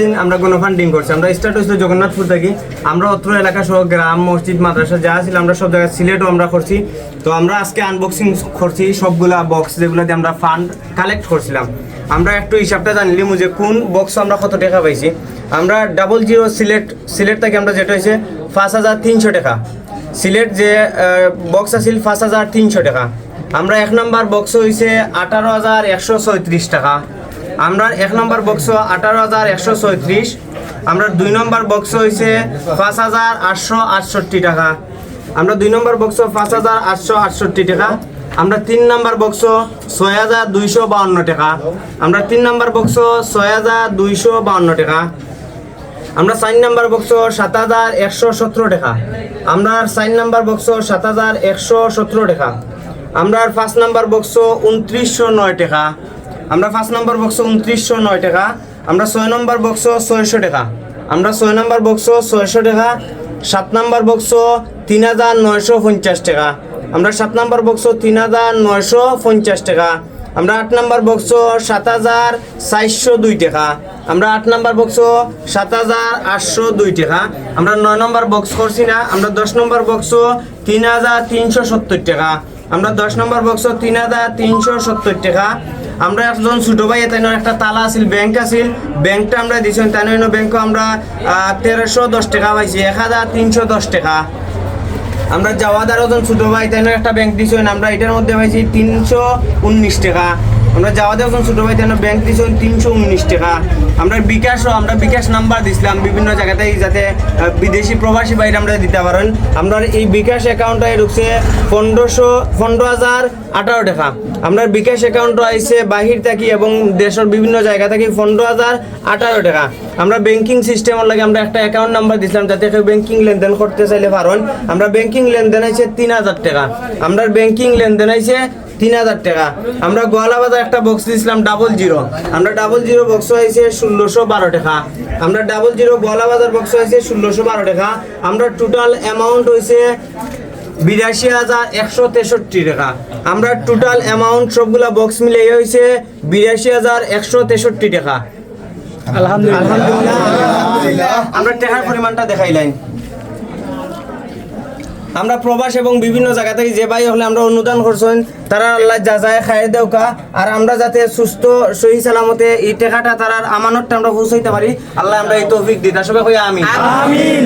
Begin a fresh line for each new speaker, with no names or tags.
দিন আমরা কোনো ফান্ডিং করছি। আমরা স্টার্ট হয়েছিল জগন্নাথপুর থেকে। আমরা অত্র এলাকা সহ গ্রাম, মসজিদ, মাদ্রাসা যা ছিল আমরা সব জায়গায় সিলেটও আমরা করছি। তো আমরা আজকে আনবক্সিং করছি, সবগুলা বক্স যেগুলো দিয়ে আমরা ফান্ড কালেক্ট করছিলাম। আমরা একটু হিসাবটা জানলিম যে কোন বক্স আমরা কত টাকা পাইছি। আমরা ডাবল জিরো সিলেট সিলেট থেকে আমরা যেটা হয়েছে পাঁচ হাজার তিনশো টাকা। সিলেট যে বক্স আছিল পাঁচ হাজার তিনশো টাকা। আমরা এক নম্বর বক্স হয়েছে আঠারো হাজার একশো ছয়ত্রিশ টাকা। আমরা এক নম্বর বক্স আঠারো হাজার একশো ছয়ত্রিশ। আমরা দুই নম্বর বক্স হয়েছে পাঁচ হাজার আটশো আটষট্টি টাকা। আমরা দুই নম্বর বক্স পাঁচ হাজার আটশো আটষট্টি টাকা। আমরা তিন নম্বর বক্স ছয় হাজার দুইশো বাউন্ন টাকা। আমরা তিন নম্বর বক্স ছয় হাজার দুইশো বাউন্ন টাকা। আমরা সাইন নাম্বার বক্স সাত হাজার একশো সতেরো টাকা। আমরা সাইন নাম্বার বক্স সাত হাজার একশো সতেরো টাকা। আমরা পাঁচ নাম্বার বক্স উনত্রিশশো নয় টাকা। আমরা পাঁচ নম্বর বক্স উনত্রিশশো নয় টাকা, আমরা ছয় নম্বর বক্স ছয়শো টাকা, আমরা ছয় নম্বর বক্স ছয়শো টাকা, সাত নম্বর বক্স তিন হাজার নয়শো পঞ্চাশ টাকা, আমরা সাত নম্বর বক্স তিন হাজার নয়শো পঞ্চাশ টাকা, আমরা আট নম্বর বক্স সাত হাজার চারশো দুই টাকা, আমরা আট নম্বর বক্স সাত হাজার আটশো দুই টাকা, আমরা নয় নম্বর বক্স করছি না, আমরা দশ নম্বর বক্স তিন হাজার তিনশো সত্তর টাকা, আমরা দশ নম্বর বক্স তিন হাজার তিনশো সত্তর টাকা আমরা একজন ছোট ভাই, তাই একটা তালা আছিল, ব্যাংক আছিল। ব্যাংকটা আমরা দিয়েছি তাই ব্যাংক আমরা তেরোশো দশ টাকা পাইছি, এক হাজার তিনশো দশ টাকা। আমরা যাওয়া দ্বারা ওজন ছোট ভাই, তাই একটা ব্যাংক দিছি, আমরা এটার মধ্যে পাইছি তিনশো উনিশ টাকা। আমরা যাওয়া ওজন ছোট ভাই তাই ব্যাংক দিয়েছেন তিনশো উনিশ টাকা। আমরা বিকাশও, আমরা বিকাশ নাম্বার দিছিলাম বিভিন্ন জায়গাতে যাতে বিদেশি প্রবাসী বাইরে আমরা দিতে পারেন। আমরা এই বিকাশ অ্যাকাউন্টে ঢুকছে পনেরোশো, পনেরো হাজার আঠারো টাকা। আমরা বিকাশ অ্যাকাউন্ট আইছে বাহির থাকি এবং দেশের বিভিন্ন জায়গা থেকে পনেরো হাজার আঠারো টাকা। আমরা ব্যাংকিং সিস্টেমের লাগে আমরা একটা অ্যাকাউন্ট নাম্বার দিছিলাম যাতে কেউ ব্যাংকিং লেনদেন করতে চাইলে পারেন। আমরা ব্যাংকিং লেনদেন আছে তিন হাজার টাকা। আমরা ব্যাংকিং লেনদেন আছে তিন হাজার টাকা। আমরা গোয়ালা বাজার একটা বক্স দিয়েছিলাম ডাবল জিরো আমরা ডাবল জিরো বক্স হয়েছে ষোলোশো বারো টাকা। আমরা ডাবল জিরো গোয়ালা বাজার বক্স হয়েছে ষোলোশো বারো টাকা। আমরা টোটাল অ্যামাউন্ট হয়েছে বিরাশি হাজার একশো তেষট্টি টাকা। আমরা টোটাল অ্যামাউন্ট সবগুলা বক্স মিলে হয়েছে বিরাশি হাজার একশো তেষট্টি টাকা। আলহামদুলিল্লাহ। আমরা টাকার পরিমাণটা দেখাইলাম আমরা প্রবাস এবং বিভিন্ন জায়গা থেকে যে ভাই হলে আমরা অনুদান করছেন তারা আল্লাহ যা যায় খায় দেওকা। আর আমরা যাতে সুস্থ সহি সালামতে এই টেকাটা তারার আমানতটা আমরা পৌঁছাইতে পারি আল্লাহ আমরা এই তৌফিক দিই। তা সবাই কই আমি আমিন।